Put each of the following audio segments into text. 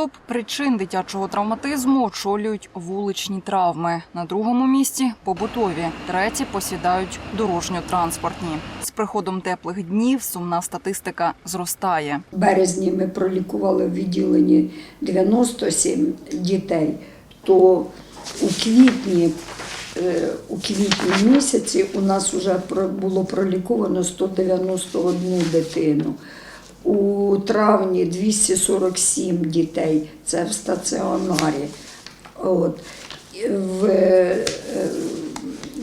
топ причин дитячого травматизму очолюють вуличні травми. На другому місці побутові. Треті посідають дорожньо-транспортні. З приходом теплих днів сумна статистика зростає. В березні ми пролікували в відділенні 97 дітей, то у квітні, е, у квітні місяці у нас вже було проліковано 191 дитину. У травні 247 дітей, це в стаціонарі. От. В, е,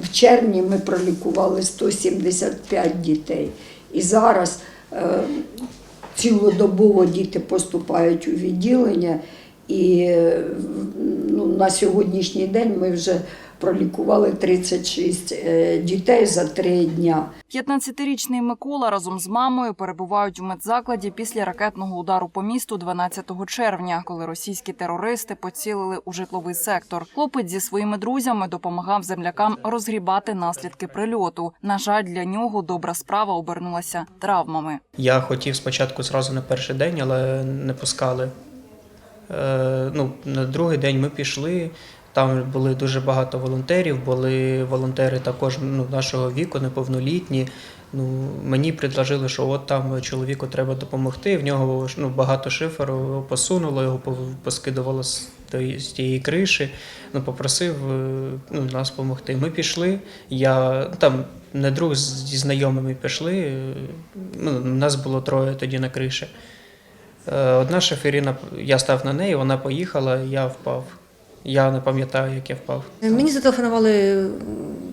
в червні ми пролікували 175 дітей. І зараз е, цілодобово діти поступають у відділення, і е, на сьогоднішній день ми вже пролікували 36 е, дітей за три дня. 15-річний Микола разом з мамою перебувають у медзакладі після ракетного удару по місту 12 червня, коли російські терористи поцілили у житловий сектор. Хлопець зі своїми друзями допомагав землякам розгрібати наслідки прильоту. На жаль, для нього добра справа обернулася травмами. Я хотів спочатку зразу на перший день, але не пускали. Е, ну, на другий день ми пішли. Там були дуже багато волонтерів, були волонтери також ну, нашого віку, неповнолітні. Ну, мені предложили, що от там чоловіку треба допомогти. В нього ну, багато шиферу посунуло, його поскидувало з тієї криші. Ну, попросив е, ну, нас допомогти. Ми пішли. Я там не друг зі знайомими пішли. е, Ну, нас було троє тоді на криші. Е, Одна шоферіна, я став на неї, вона поїхала, я впав. Я не пам'ятаю, як я впав. Мені зателефонували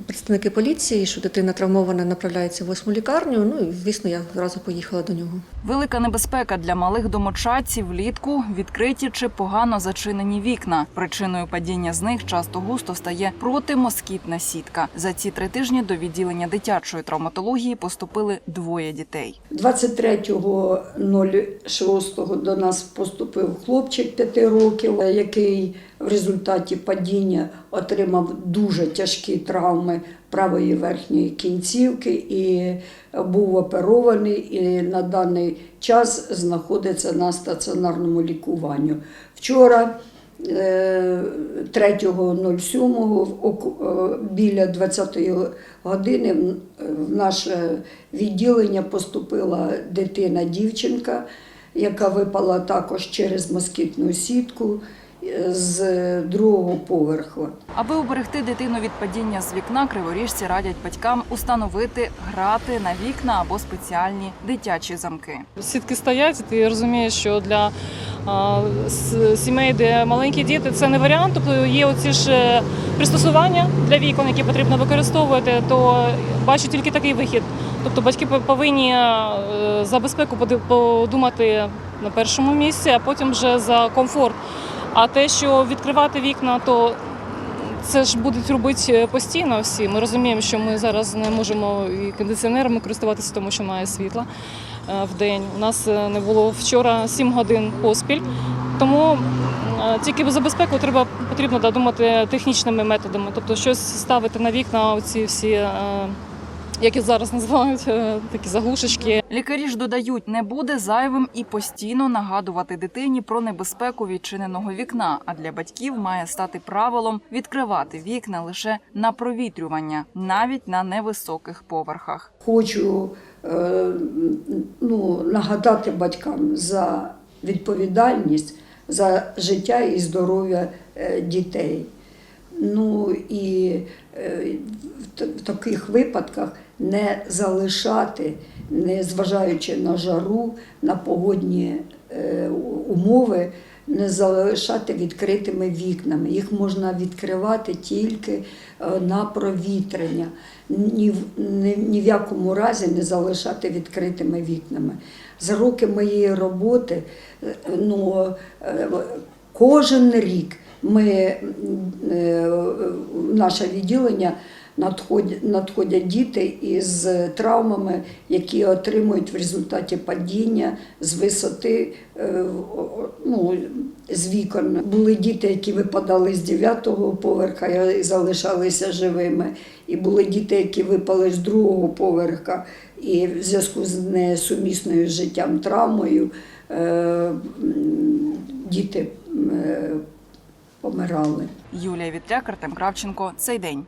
представники поліції, що дитина травмована, направляється в восьму лікарню. Ну і звісно, я одразу поїхала до нього. Велика небезпека для малих домочадців влітку відкриті чи погано зачинені вікна. Причиною падіння з них часто густо стає протимоскітна сітка. За ці три тижні до відділення дитячої травматології поступили двоє дітей. 23.06 до нас поступив хлопчик 5 років, який в результаті падіння отримав дуже тяжкі травми правої верхньої кінцівки і був оперований і на даний час знаходиться на стаціонарному лікуванні. Вчора е, 3.07 в оку- е, біля 20-ї години в- наше відділення поступила дитина-дівчинка, яка випала також через москітну сітку е, з другого поверху. Аби уберегти дитину від падіння з вікна, криворіжці радять батькам установити грати на вікна або спеціальні дитячі замки. Сітки стоять, і ти розумієш, що для сімей, де маленькі діти, це не варіант. Тобто є оці ж е, пристосування для вікон, які потрібно використовувати, то бачу тільки такий вихід. Тобто батьки пов- повинні е, за безпеку подумати на першому місці, а потім вже за комфорт. А те, що відкривати вікна, то це ж будуть робити постійно всі. Ми розуміємо, що ми зараз не можемо і кондиціонерами користуватися, тому що має світла е, в день. У нас е, не було вчора 7 годин поспіль. Тому е, тільки за безпеку треба потрібно додумати технічними методами, тобто щось ставити на вікна, оці всі, е, як їх зараз називають, е, такі заглушечки. Лікарі ж додають, не буде зайвим і постійно нагадувати дитині про небезпеку відчиненого вікна. А для батьків має стати правилом відкривати вікна лише на провітрювання, навіть на невисоких поверхах. Хочу е, ну, нагадати батькам за відповідальність за життя і здоров'я е, дітей. Ну і е, в в таких випадках не залишати, не зважаючи на жару, на погодні е, умови, не залишати відкритими вікнами. Їх можна відкривати тільки е, на провітрення. Ні, в- ні, ні в якому разі не залишати відкритими вікнами. За роки моєї роботи е, ну, кожен рік ми, наше відділення надходять, надходять діти із травмами, які отримують в результаті падіння з висоти, е, ну, з вікон. Були діти, які випадали з 9-го поверха і залишалися живими. І були діти, які випали з другого поверха, і в зв'язку з несумісною життям травмою е, діти е, помирали. Юлія Вітряк, Артем Кравченко. Цей день.